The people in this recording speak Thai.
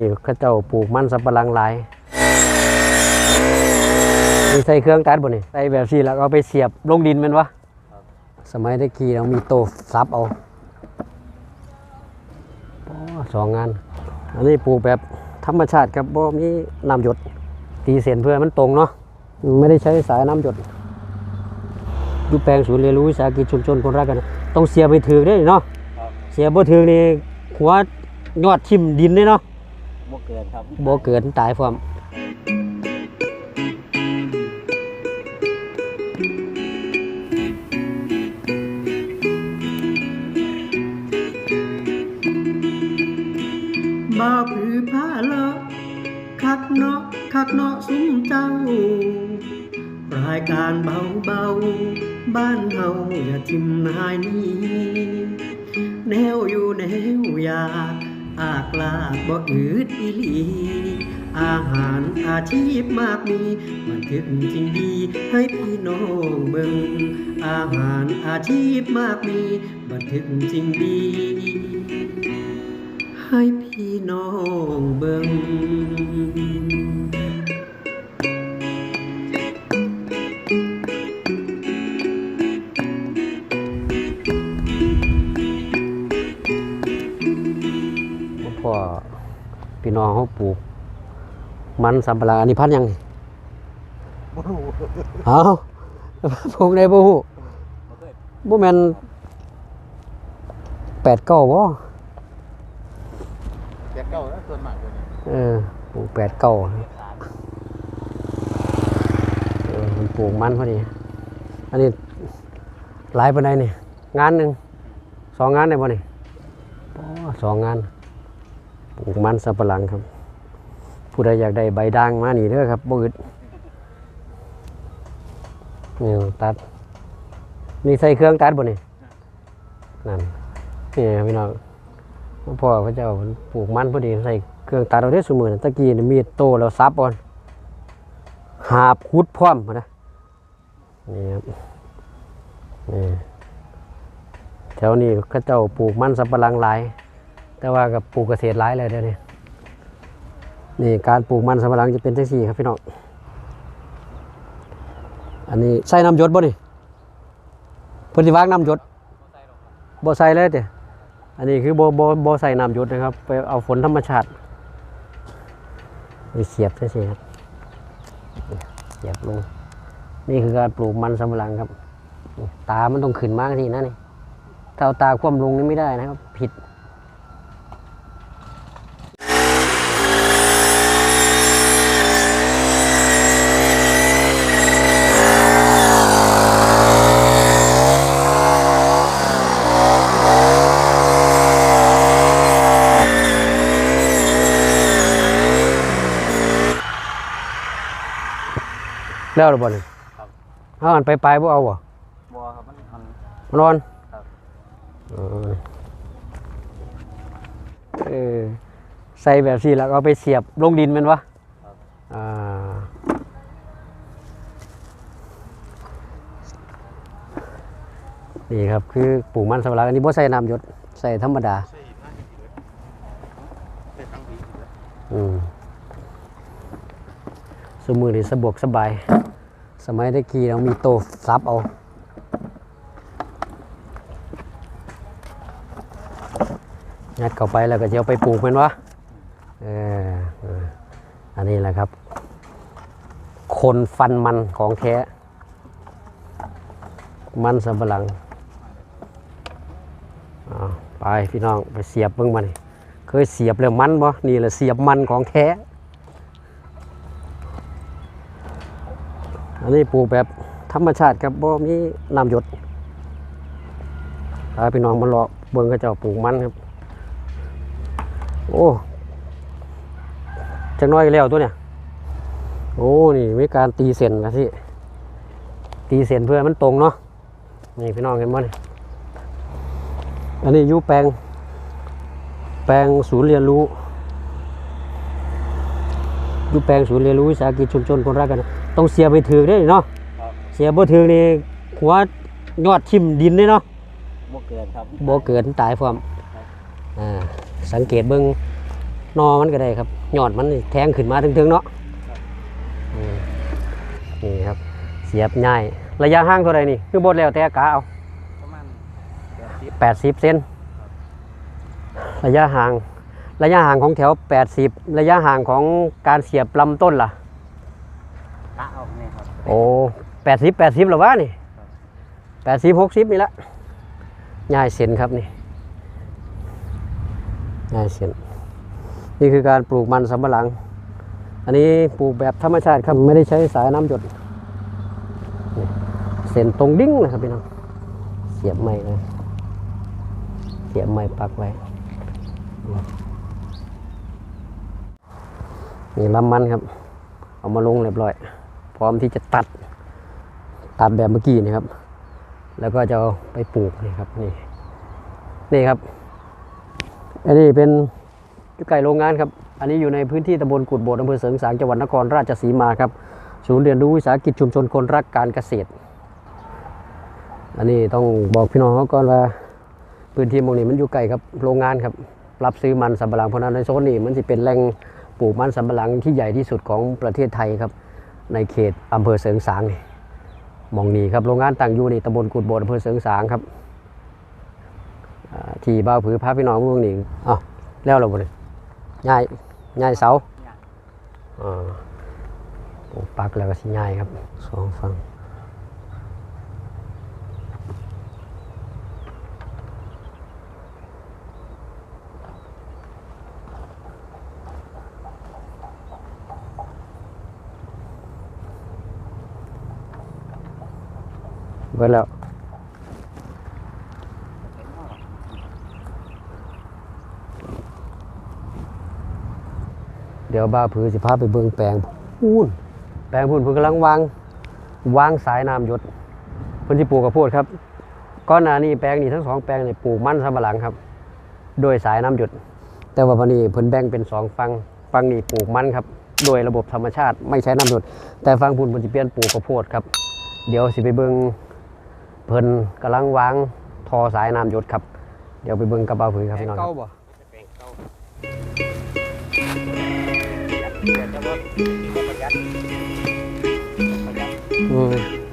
นี่ข้าเจ้าปลูกมันสับปะหลังหลายมีใส่เครื่องตัดบ่นี่ใส่แบบสี่แล้วเอาไปเสียบลงดินแมันวะสมัยตะกี้เรามีโตซับเอาโอ้สองงาน อันนี้ปลูกแบบธรรมชาติครับบ่มีน้ำหยด ตีเส้นเพื่อให้มันตรงเนาะไม่ได้ใช้สายน้ำหยดอยู่แปลงศูนย์เรียนรู้วิสาหกิจชุมชนคนรักกัน ต้องเสียบไปถือได้เนาะเสียบ่ถือนี่หัวยอดทิ่มดินเลยเนาะ บ่เกินครับบ่เกิดตายพร้อมบ่าวผือผ้าเลาะคักเนาะคักเนาะซุ้มเจ้ารายการเบาเบาๆบ้านเฮาอย่าทิมนายนี้แนวอยู่แนวอยาก อากลาบ่อืดอีหลี อาหารอาชีพมากมีมันถึงจริงดีให้พี่น้องเบิ่งอาหารอาชีพมากมีบันทึกจริงดี ให้พี่น้องเบิ่ง พ่อพี่น้องเขาปลูก มันสำปะหลังอันนี้พันธุ์หยังบ่รู้เอาปลูกได้บ่ฮู้บ่เคยบ่แม่นแปดเก้าบ่แกเก่าแล้วส่วนมากตัวนี้เออปลูกแปดเก้าเออมันปลูกมันพอดี อันนี้หลายปานใดนี่งานหนึ่งสองงานได้บ่นี่อ๋อสองงาน ปลูกมันสับปะหลังครับ ผู้ใดอยากได้ใบด่างมานี่เด้อครับบ่อึดนี่ตัดนี่ใส่เครื่องตัดบ่นี่นั่นนี่พี่น้องพ่อพระเจ้าปลูกมันพอดีใส่เครื่องตัดเอาได้สมือนั้นตะกี้นี่มีดโตแล้วซับเอ่อนหาบคุดพร้อมนะนี่ครับนี่แถวนี้ข้าเจ้าปลูกมันสับปะหลังหลาย แต่ว่ากับปลูกเกษตรหลายเลยเดี๋ยวนี้นี่การปลูกมันสำปะหลังจะเป็นที่สี่ครับพี่น้องอันนี้ใส่น้ำยดบ่นี่เพิ่นสิวางน้ำยดบ่ใส่เลยเด้อันนี้คือบ่บ่บ่ใส่น้ำยดนะครับ ไปเอาฝนธรรมชาติไปเสียบจังซี่ครับเสียบลงนี่คือการปลูกมันสำปะหลังครับ ตามันต้องขึ้นมากทีนะนี่ถ้าเอาตาคว่ำลงนี่ไม่ได้นะครับ ผิด แล้วหรือบ่นี่ครับเอาอันไปไปบ่เอาบ่บ่ครับมันมันมานอนครับ เออเออใส่แบบสี่แล้วก็เอาไปเสียบลงดินแมันวะครับอ่านี่ครับคือปลูกมันสำปะหลังอันนี้บ่ใส่น้ำหยดใส่ธรรมดาใช่ผ้าอีกเลยใส่ตั้งปีอีกแล้วอืมสมือนี่สะดวกสบาย สมัยตะกี้เรามีโตซับเอายัดเข้าไปแล้วก็จะเอาไปปลูกเป็นวะเอ่ออันนี้แหละครับ คนฟันมันของแท้มันสำปะหลังอ้าวไปพี่น้องไปเสียบเบิ่งมานี่เคยเสียบแล้วมันบ่นี่แหละเสียบมันของแท้ อันนี้ปลูกแบบธรรมชาติครับบ่มีน้ำหยดพาพี่น้องมาเลาะเบิ่งเขาเจ้าปลูกมันครับ โอ้จักหน้อยแล้วตัวเนี่ย โอ้นี่มีการตีเส้นนะที่ตีเส้นเพื่อมันตรงเนาะนี่พี่น้องเห็นบ่นี่อันนี้ยูแปลง แปลงศูนย์เรียนรู้ อยู่แปลงศูนย์เรียนรู้วิสาหกิจชุมชนคนรักกัน ต้องเสียไปถือได้เนาะครับเสียบ่ถือนี่หัวยอดทิ่มดินเลยเนาะบ่เกินครับบ่เกิดตายพร้อมครับอ่าสังเกตเบิ่งนอมันก็ได้ครับยอดมันนี่แทงขึ้นมาถึงๆเนาะอืมนี่ครับเสียบง่ายระยะห่างเท่าไหร่นี่คือบดแล้วแต่กะเอาประมาณแปดสิบ80เซนระยะห่าง ระยะห่างของแถว 80 ระยะห่างของการเสียบลำต้นล่ะกะเอาเนี่ยครับโอ้แปดสิบแปดสิบหรอวะนี่แปดสิบหกสิบนี่ละง่ายเส้นครับนี่ง่ายเส้นนี่คือการปลูกมันสำปะหลัง อันนี้ปลูกแบบธรรมชาติครับไม่ได้ใช้สายน้ำหยดนี่เส้นตรงดิ้งเลยครับพี่น้องเสียบไม้เลยเสียบไม้ปักไว้ นี่ลำมันครับ เอามาลงเรียบร้อย พร้อมที่จะตัด ตัดแบบเมื่อกี้นี่ครับ แล้วก็จะเอาไปปลูกนี่ครับนี่นี่ครับอันนี้เป็นยูไก่โรงงานครับ อันนี้อยู่ในพื้นที่ตำบลกุดโบดอำเภอเสริงสางจังหวัดนครราชสีมาครับ ศูนย์เรียนรู้วิสาหกิจชุมชนคนรักการเกษตร อันนี้ต้องบอกพี่น้องเขาก่อนว่าพื้นที่หมองนี้มันอยู่ไกลครับ โรงงานครับ รับซื้อมันสำปะหลังเพราะฉะนั้นในโซนนี้มันจะเป็นแหล่ง ปลูกมันสำปะหลังที่ใหญ่ที่สุดของประเทศไทยครับ ในเขตอำเภอเสริงสางนี่หมองนี้ครับโรงงานตั้งอยู่ในตำบลกุดโบดอำเภอเสริงสางครับอ่าที่บ้าวผือพาพี่น้องเมืองนี่อ้าวแล้วเราบ่เนี่ยง่ายง่ายเสาอ่าปลูกปักแล้วก็สิง่ายครับสองฝั่ง เบิดแล้วเดี๋ยวบ้าผือสิพาไปเบิ่งแปลงพูนแปลงพูนเพิ่นกำลังวางวางสายน้ำหยดเพิ่นสิปลูกข้าวโพดครับก้อนหน้านี้แปลงนี้ทั้งสองแปลงนี่ปลูกมันสำปะหลังครับ โดยสายน้ำหยดแต่ว่าวันนี้เพิ่นแบ่งเป็นสองฝั่งฝั่งนี้ปลูกมันครับ โดยระบบธรรมชาติไม่ใช้น้ำหยดแต่ฝั่งพูนเพิ่นสิเปลี่ยนปลูกข้าวโพดครับ เดี๋ยวสิไปเบิ่ง เพิ่นกำลังวางทอสายน้ำหยดครับ เดี๋ยวไปเบิ่งกับบ่าวผือครับพี่น้องครับแปลงเก่าประหยัดแต่ว่าประหยัดประหยัดอืม